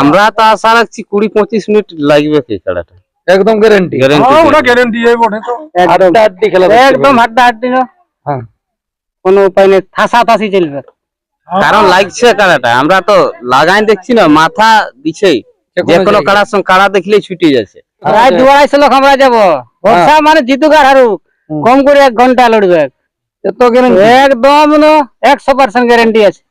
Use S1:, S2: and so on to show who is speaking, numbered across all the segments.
S1: আমরা তো আশা রাখছি কুড়ি পঁচিশ মিনিট লাগবে কি খেলাটা।
S2: একদম গ্যারেন্টি
S1: গ্যারেন্টি
S3: ওটা গ্যারেন্টি বটে তো।
S2: আড্ডা আড্ডি খেলা
S4: একদম হাড্ডা হাড্ডি না
S2: হ্যাঁ।
S4: কোনো উপায় নেই থাসা থাসি চলবে
S1: কারণ লাগছে কাড়াটা আমরা তো লাগাই দেখছি না মাথা দিছেই। যে কোনো কাড়ার সঙ্গে কাড়া দেখলেই ছুটে যাচ্ছে।
S4: প্রায় দু আড়াইশো লোক আমরা যাব। বর্ষা মানে জিতুক আর হারুক। কম করে এক ঘণ্টা লড়বে।
S2: এত গ্যারেন্টি
S4: একদম না একশো পার্সেন্ট গ্যারেন্টি আছে।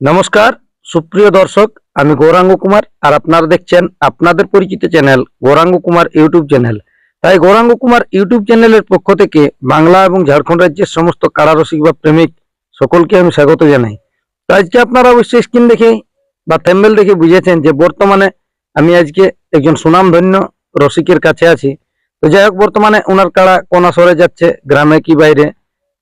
S2: নমস্কার। সুপ্রিয় দর্শক, আমি গৌরাঙ্গ কুমার আর আপনারা দেখছেন আপনাদের পরিচিত channel Gouranga Kumar YouTube channel. তাই গৌরাঙ্গ কুমার ইউটিউব চ্যানেলের পক্ষ থেকে বাংলা এবং ঝাড়খণ্ড রাজ্যের সমস্ত কারারসিক বা প্রেমিক সকলকে আমি স্বাগত জানাই। তো আজকে আপনারা অবশ্যই স্ক্রিন দেখে বা থ্যাম্বেল দেখে বুঝেছেন যে বর্তমানে আমি আজকে একজন সুনামধন্য রসিকের কাছে আছি। তো যাই হোক, বর্তমানে ওনার কাড়া কোনা আসরে যাচ্ছে, গ্রামে কি বাইরে,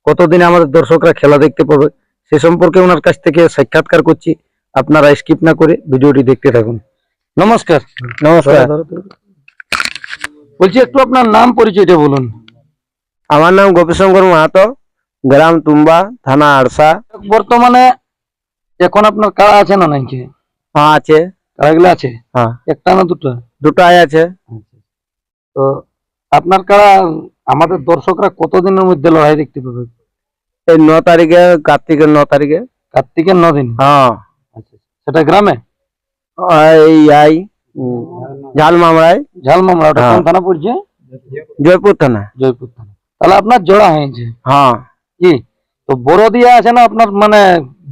S2: কতদিনে আমাদের দর্শকরা খেলা দেখতে পাবে, সে সম্পর্কে ওনার কাছ থেকে সাক্ষাৎকার করছি। আপনারা স্কিপ না করে ভিডিওটি দেখতে থাকুন। নমস্কার। নমস্কার। বলছি একটু আপনার নাম পরিচয়টা বলুন।
S4: আমার নাম গোপীশঙ্কর মাহাতো গ্রাম তুম্বা থানা আড়সা।
S2: বর্তমানে এখন আপনার কারা আছে না নাকি?
S4: হ্যাঁ আছে।
S2: কারাগুলো আছে?
S4: হ্যাঁ।
S2: একটা না দুটো?
S4: দুটাই আছে।
S2: তো আপনার কারা আমাদের দর্শকরা কতদিনের মধ্যে লড়াই দেখতে পাবে?
S4: এই ন তারিখে কার্তিকের ন তারিখে।
S2: কার্তিকের ন দিন?
S4: হ্যাঁ।
S2: সেটা গ্রামে?
S4: এই আই উম, ঝাল
S2: ওটা কোন
S4: হ্যাঁ।
S2: থানা পড়ছে?
S4: জয়পুর থানা।
S2: জয়পুর থানা। তাহলে আপনার জোড়া হয়েছে।
S4: হ্যাঁ।
S2: কি? তো বড় দিয়া আছে না আপনার মানে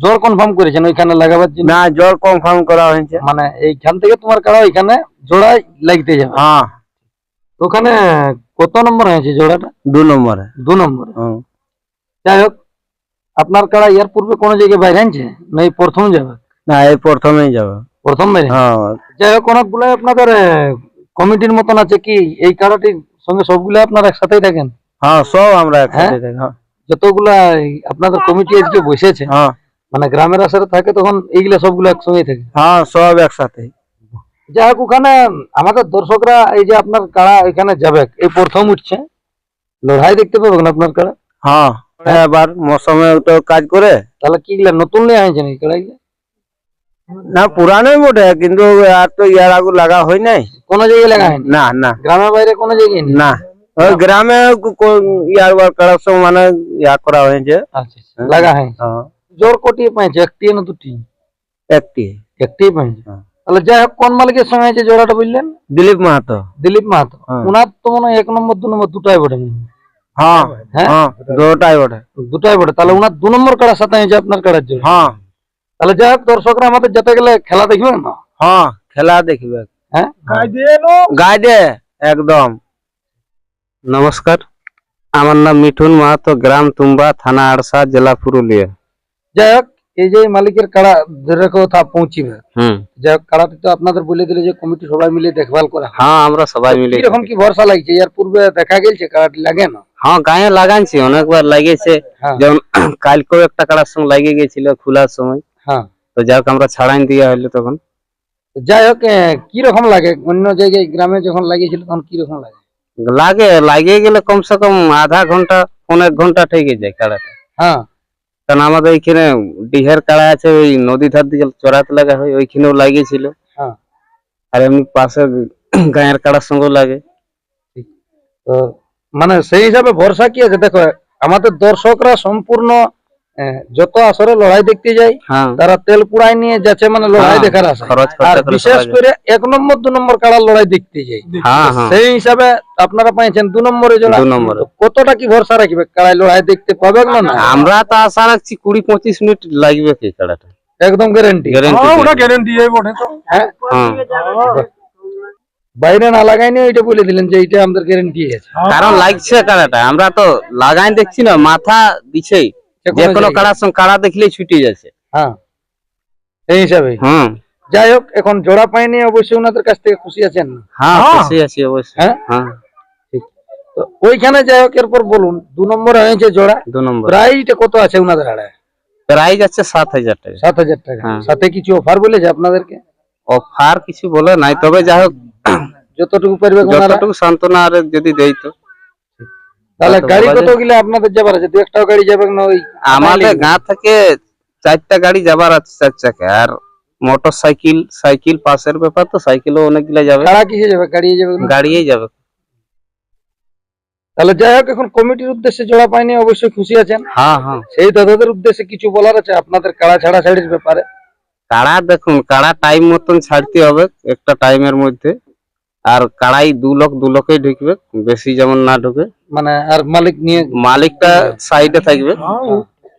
S2: জোর কনফার্ম করেছেন ওইখানে লাগাবার জন্য?
S4: না জল কনফার্ম করা হয়েছে।
S2: মানে এইখান থেকে তোমার কারা ওইখানে জোড়ায় লাগতে যাবে?
S4: হ্যাঁ।
S2: ওখানে কত নম্বর হয়েছে জোড়াটা?
S4: দু নম্বরে।
S2: দু নম্বরে।
S4: হুম।
S2: যাই হোক আপনার কারা ইয়ার পূর্বে কোনো জায়গায় বাইরে আনছে? না এই প্রথম যাবে?
S4: না এই প্রথমেই যাবে।
S2: প্রথম বাইরে
S4: হ্যাঁ।
S2: যাই হোক অনেকগুলো আপনাদের কমিটির মতন আছে কি? এই কারাটির সঙ্গে সবগুলো আপনারা একসাথেই থাকেন?
S4: হ্যাঁ সব আমরা একসাথে থাকি, হ্যাঁ।
S2: যতগুলা আপনাদের কমিটি আজকে বসেছে
S4: হ্যাঁ।
S2: মানে গ্রামের আসারে থাকে তখন এইগুলা সবগুলো একসঙ্গেই থাকে।
S4: হ্যাঁ সব একসাথে
S2: যাই হোক ওখানে আমাদের দর্শকরা এই যে আপনার কারা এখানে যাবে এই প্রথম উঠছে। লড়াই দেখতে পাবেন আপনার কারা?
S4: হ্যাঁ এবার মৌসুমে তো কাজ করে।
S2: তাহলে কি নতুন নিয়ে আনছেন এই কাড়া
S4: না পুরানোই বটে কিন্তু আর তো ইয়ার আগে লাগা হয় নাই।
S2: কোনো জায়গায় লাগা হয়নি?
S4: না না।
S2: গ্রামের বাইরে কোনো জায়গায়
S4: না। গ্রামে ইয়ার সময় মানে ইয়া করা হয়েছে।
S2: আচ্ছা আচ্ছা, লাগা হয়নি?
S4: হ্যাঁ,
S2: জোর কোটি পাইছে একটি না দুটি
S4: একটি
S2: একটি পাইছে?
S4: হ্যাঁ।
S2: তাহলে যাই হোক কোন মালিকের সঙ্গে আছে জোড়াটা বললেন?
S4: দিলীপ মাহাতো।
S2: দিলীপ মাহাতো।
S4: হ্যাঁ।
S2: ওনার তো মনে হয় এক নম্বর দু নম্বর দুটাই বটে। হ্যাঁ
S4: হ্যাঁ?
S2: হ্যাঁ
S4: দুটাই বটে।
S2: দুটাই বটে। তাহলে ওনার দু নম্বর কাড়ার সাথে আপনার কাড়ার জোড়া?
S4: হ্যাঁ।
S2: তাহলে যাই হোক দর্শকরা আমাদের যেতে গেলে খেলা দেখবেন? না
S4: হ্যাঁ খেলা দেখবে।
S2: হ্যাঁ?
S4: গাইডে একদম।
S1: নমস্কার আমার নাম মিঠুন মাহাতো গ্রাম তুম্বা থানা আড়সা জেলা পুরুলিয়া।
S2: যাই হোক এই যে মালিকের কাড়া ধরে কথা পৌঁছিবে। যাই হোক কাড়াটি তো আপনাদের বলে দিলে যে কমিটি সবাই মিলে দেখভাল করে। হ্যাঁ
S1: আমরা সবাই মিলে
S2: কীরকম কি ভরসা লাগছে? এর পূর্বে দেখা গেছে কাড়াটি লাগে না?
S1: হ্যাঁ গায়ে লাগাইছি অনেকবার লাগিয়েছে।
S2: হ্যাঁ।
S1: যেমন কালকেও একটা কাড়ার সঙ্গে লাগিয়ে গেছিল খোলার সময়।
S2: হ্যাঁ।
S1: তো যাই হোক আমরা ছাড়াই দিয়া হইল তখন।
S2: যাই হোক কি রকম লাগে? অন্য জায়গায় গ্রামে যখন লাগিয়েছিল তখন কি রকম লাগে?
S1: লাগে লাগিয়ে গেলে কমসে কম আধা ঘণ্টা পনেরো ঘণ্টা ঠেকে যায় কাড়াটা
S2: হ্যাঁ।
S1: কারণ আমাদের এইখানে ডিহের কাড়া আছে ওই নদী ধার দিকে চড়াতে লাগা হয় ওইখানেও লাগিয়েছিল।
S2: হ্যাঁ।
S1: আর এমনি পাশে গায়ের কাড়ার সঙ্গেও লাগে।
S2: তো মানে সেই হিসাবে ভরসা কি আছে? দেখো আমাদের দর্শকরা সম্পূর্ণ যত আসরে লড়াই দেখতে যায়
S1: হ্যাঁ।
S2: তারা তেল পুড়াই নিয়ে যাচ্ছে মানে লড়াই
S1: হ্যাঁ,
S2: দেখার আসে আর বিশেষ করে এক নম্বর দু নম্বর কাড়ার লড়াই দেখতে
S1: হ্যাঁ হ্যাঁ।
S2: সেই হিসাবে আপনারা পাইছেন দু নম্বরে
S1: দু নম্বরে।
S2: কতটা কি ভরসা রাখবে? কাড়াই লড়াই দেখতে পাবে না না?
S1: আমরা তো আশা রাখছি কুড়ি পঁচিশ মিনিট লাগবে কি
S2: একদম গ্যারেন্টি
S1: গ্যারেন্টি
S3: ওটা গ্যারেন্টি বটে তো।
S2: হ্যাঁ।
S1: হ্যাঁ।
S2: বাইরে না লাগাইনি ওইটা বলে দিলেন যে এইটা আমাদের গ্যারেন্টি আছে।
S1: কারণ লাগছে কাড়াটা আমরা তো লাগাই দেখছি না মাথা দিছেই। যে কোনো কাড়ার সঙ্গে কাড়া দেখলেই ছুটে যাচ্ছে।
S2: হ্যাঁ সেই হিসাবে।
S1: হুম।
S2: যাই হোক এখন জোড়া পাইনি অবশ্যই ওনাদের কাছ থেকে খুশি আছেন
S1: হ্যাঁ
S3: হ্যাঁ।
S1: খুশি আছি অবশ্যই।
S2: হ্যাঁ? তো ওইখানে যাই হোক এরপর বলুন দু নম্বরে হয়েছে জোড়া।
S1: দু নম্বর।
S2: প্রাইসটা কত আছে ওনাদের আড়ায়
S1: প্রাইস আছে সাত হাজার টাকা।
S2: সাত হাজার টাকা। সাথে কিছু অফার বলেছে আপনাদেরকে?
S1: অফার কিছু বলে নাই তবে যাই হোক
S2: যতটুকু পারবে
S1: যতটুকু সান্ত্বনা আর যদি দেই তো।
S2: তাহলে গাড়ি
S1: বলা
S2: কত গেলে আপনাদের যাবার আছে? দু একটাও গাড়ি যাবে না ওই
S1: আমাদের গাঁ থেকে চারটা গাড়ি যাবার আছে চার চাকা। আর মোটর সাইকেল সাইকেল পাশের ব্যাপার তো সাইকেলও অনেকগুলা যাবে।
S2: কিসে যাবে? গাড়িয়ে যাবে এগুলো?
S1: যাবে।
S2: তাহলে যাই হোক এখন কমিটির উদ্দেশ্যে জোড়া পাইনি অবশ্যই খুশি আছেন।
S1: হ্যাঁ হ্যাঁ।
S2: সেই দাদাদের উদ্দেশ্যে কিছু বলার আছে আপনাদের কাড়া ছাড়া ছাড়ির ব্যাপারে?
S1: কাড়া দেখুন কাড়া টাইম মতন ছাড়তে হবে একটা টাইমের মধ্যে। আর কাড়াই দু লোক দু লোকেই ঢুকবে বেশি যেমন না ঢুকে।
S2: মানে আর মালিক নিয়ে
S1: মালিকটা সাইডে থাকবে।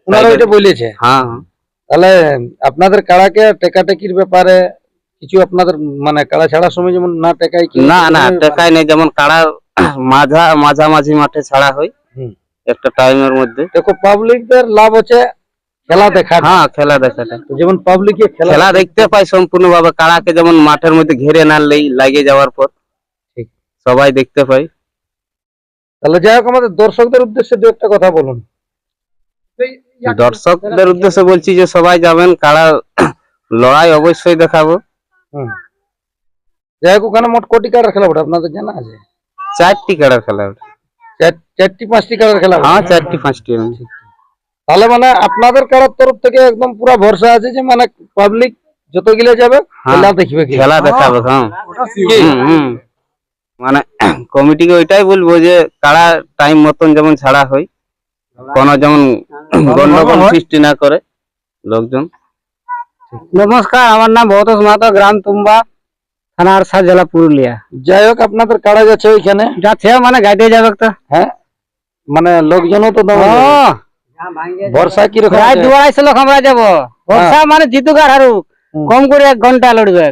S2: ওনারা ওইটা বলেছে।
S1: হ্যাঁ।
S2: তাহলে আপনাদের কাড়াকে টেকাটেকির ব্যাপারে কিছু আপনাদের মানে কাড়া ছাড়ার সময় যেমন না টেকাই কি?
S1: না না টেকায় নেই যেমন কাড়া মাঝা মাঝামাঝি মাঠে ছাড়া হয়। একটা টাইমের মধ্যে।
S2: দেখো পাবলিকদের লাভ হচ্ছে খেলা দেখা
S1: হ্যাঁ খেলা দেখাটা।
S2: যেমন পাবলিকে খেলা
S1: দেখতে যেমন মাঠের মধ্যে ঘিরে না লেই লাগে যাওয়ার পর।
S2: ঠিক।
S1: সবাই দেখতে পাই।
S2: তাহলে যাই হোক আমাদের দর্শকদের উদ্দেশ্যে দু একটা কথা বলুন।
S1: দর্শকদের উদ্দেশ্যে বলছি যে সবাই যাবেন কারা লড়াই অবশ্যই দেখাবো।
S2: যাই হোক ওখানে মোট কোটি কাড়ার খেলা ওটা আপনাদের জানা আছে?
S1: চারটি কাড়ার খেলা ওটা।
S2: চারটি পাঁচটি কাড়ার খেলা
S1: হ্যাঁ চারটি পাঁচটি।
S2: তাহলে মানে আপনাদের কারোর তরফ থেকে একদম পুরো ভরসা আছে যে মানে পাবলিক যত গিলে যাবে
S1: হ্যাঁ।
S2: খেলা দেখবে
S1: খেলা দেখাবে হ্যাঁ। হুম। মানে কমিটিকে ওইটাই বলব যে কাড়া টাইম মতন যেমন ছাড়া হয় কোনো যেমন গন্ডগোল সৃষ্টি না করে লোকজন। নমস্কার আমার নাম ভৌতোষ মাহাতো গ্রাম তুম্বা থানা আরসা জেলা পুরুলিয়া।
S2: যাই হোক আপনাদের কাড়া যাচ্ছে ওইখানে?
S1: যাচ্ছে মানে গাইতে যাবে তো।
S2: হ্যাঁ মানে লোকজনও তো দাম ভরসা কীরকম
S1: প্রায়? দু আড়াইশো লোক আমরা যাব। বর্ষা মানে জিতুক আর হারুক। কম করে এক ঘণ্টা লড়বে।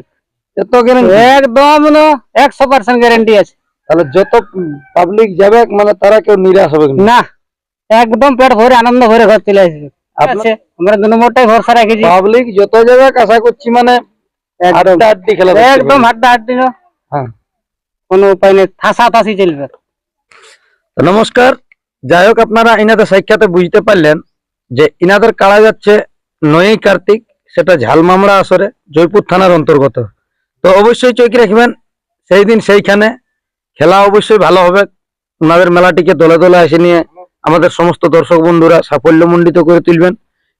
S2: এত guarantee?
S1: একদম একশো পার্সেন্ট গ্যারেন্টি আছে।
S2: তাহলে যত পাবলিক যাবে মানে তারা কেউ নিরাশ হবে না
S1: একদম পেট ভরে আনন্দ ভরে ঘর চলে আসবে। আমরা দু নম্বরটাই ভরসা রেখেছি।
S2: পাবলিক যত যাবে আশা করছি মানে
S1: একদম। হাড্ডা হাড্ডি
S2: হ্যাঁ।
S1: কোনো উপায় নেই থাসা থাসি চলবে।
S2: নমস্কার। যাই হোক আপনারা ইনাদের সাক্ষাতে বুঝতে পারলেন যে ইনাদের কাড়া যাচ্ছে নয়ই কার্তিক, সেটা ঝালমামড়া আসরে, জয়পুর থানার অন্তর্গত। তো অবশ্যই চোখ রাখবেন, সেই দিন সেইখানে খেলা অবশ্যই ভালো হবে। ওনাদের মেলাটিকে দলে দলে এসে নিয়ে আমাদের সমস্ত দর্শক বন্ধুরা সাফল্যমণ্ডিত করে তুলবেন।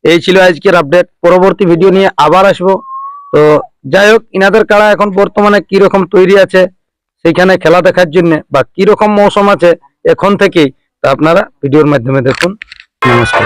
S2: এই ছিল আজকের আপডেট। পরবর্তী ভিডিও নিয়ে আবার আসব। তো যাই হোক ইনাদের কাড়া এখন বর্তমানে কি রকম তৈরি আছে, সেইখানে খেলা দেখার জন্য বা কি রকম মৌসুম আছে, এখন থেকেই তা আপনারা ভিডিওর মাধ্যমে দেখুন। নমস্কার।